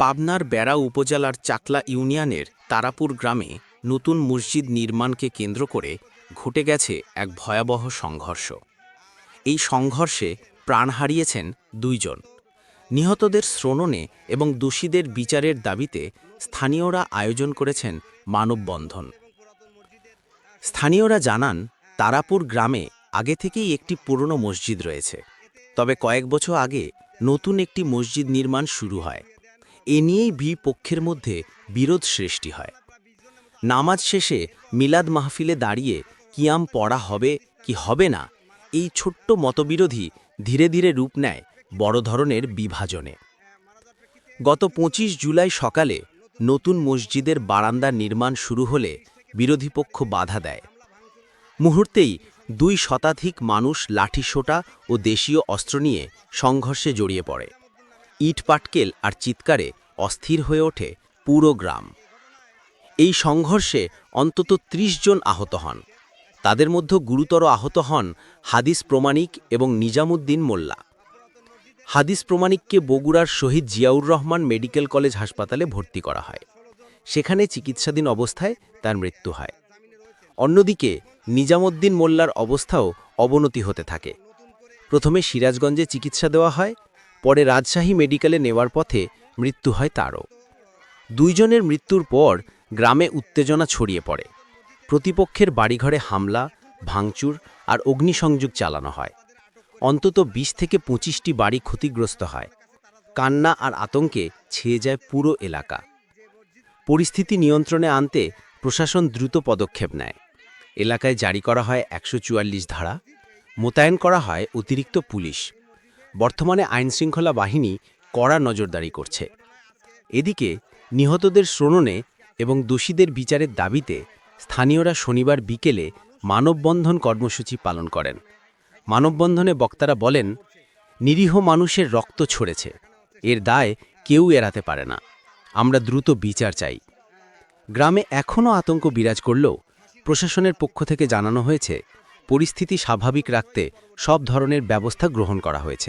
পাবনার বেড়া উপজেলার চাকলা ইউনিয়নের তারাপুর গ্রামে নতুন মসজিদ নির্মাণকে কেন্দ্র করে ঘটে গেছে এক ভয়াবহ সংঘর্ষ। এই সংঘর্ষে প্রাণ হারিয়েছেন দুইজন। নিহতদের শ্রণনে এবং দোষীদের বিচারের দাবিতে স্থানীয়রা আয়োজন করেছেন মানববন্ধন। স্থানীয়রা জানান, তারাপুর গ্রামে আগে থেকেই একটি পুরনো মসজিদ রয়েছে। তবে কয়েক বছর আগে নতুন একটি মসজিদ নির্মাণ শুরু হয়। এ নিয়েই বি পক্ষের মধ্যে বিরোধ সৃষ্টি হয়। নামাজ শেষে মিলাদ মাহফিলে দাঁড়িয়ে কিয়াম পড়া হবে কি হবে না, এই ছোট্ট মতবিরোধী ধীরে ধীরে রূপ নেয় বড় ধরনের বিভাজনে। গত ২৫ জুলাই সকালে নতুন মসজিদের বারান্দা নির্মাণ শুরু হলে বিরোধী পক্ষ বাধা দেয়। মুহূর্তেই দুই শতাধিক মানুষ লাঠিসোঁটা ও দেশীয় অস্ত্র নিয়ে সংঘর্ষে জড়িয়ে পড়ে। ইট পাটকেল আর চিৎকারে অস্থির হয়ে ওঠে পুরো গ্রাম। এই সংঘর্ষে অন্তত ৩০ জন আহত হন। তাদের মধ্যে গুরুতর আহত হন হাদিস প্রমাণিক এবং নিজামুদ্দিন মোল্লা। হাদিস প্রমাণিককে বগুড়ার শহীদ জিয়াউর রহমান মেডিকেল কলেজ হাসপাতালে ভর্তি করা হয়। সেখানে চিকিৎসাধীন অবস্থায় তার মৃত্যু হয়। অন্যদিকে নিজামুদ্দিন মোল্লার অবস্থাও অবনতি হতে থাকে। প্রথমে সিরাজগঞ্জে চিকিৎসা দেওয়া হয় পরে রাজশাহী মেডিকেলে নেওয়ার পথে মৃত্যু হয় তারও। দুইজনের মৃত্যুর পর গ্রামে উত্তেজনা ছড়িয়ে পড়ে। প্রতিপক্ষের বাড়িঘরে হামলা, ভাঙচুর আর অগ্নিসংযোগ চালানো হয়। অন্তত ২০ থেকে পঁচিশটি বাড়ি ক্ষতিগ্রস্ত হয়। কান্না আর আতঙ্কে ছেয়ে যায় পুরো এলাকা। পরিস্থিতি নিয়ন্ত্রণে আনতে প্রশাসন দ্রুত পদক্ষেপ নেয়। এলাকায় জারি করা হয় একশো চুয়াল্লিশ ধারা, মোতায়েন করা হয় অতিরিক্ত পুলিশ। বর্তমানে আইনশৃঙ্খলা বাহিনী কড়া নজরদারি করছে। এদিকে নিহতদের শ্রণনে এবং দোষীদের বিচারের দাবিতে স্থানীয়রা শনিবার বিকেলে মানববন্ধন কর্মসূচি পালন করেন। মানববন্ধনে বক্তারা বলেন, নিরীহ মানুষের রক্ত ছড়েছে, এর দায় কেউ এড়াতে পারে না, আমরা দ্রুত বিচার চাই। গ্রামে এখনও আতঙ্ক বিরাজ করলেও প্রশাসনের পক্ষ থেকে জানানো হয়েছে, পরিস্থিতি স্বাভাবিক রাখতে সব ধরনের ব্যবস্থা গ্রহণ করা হয়েছে।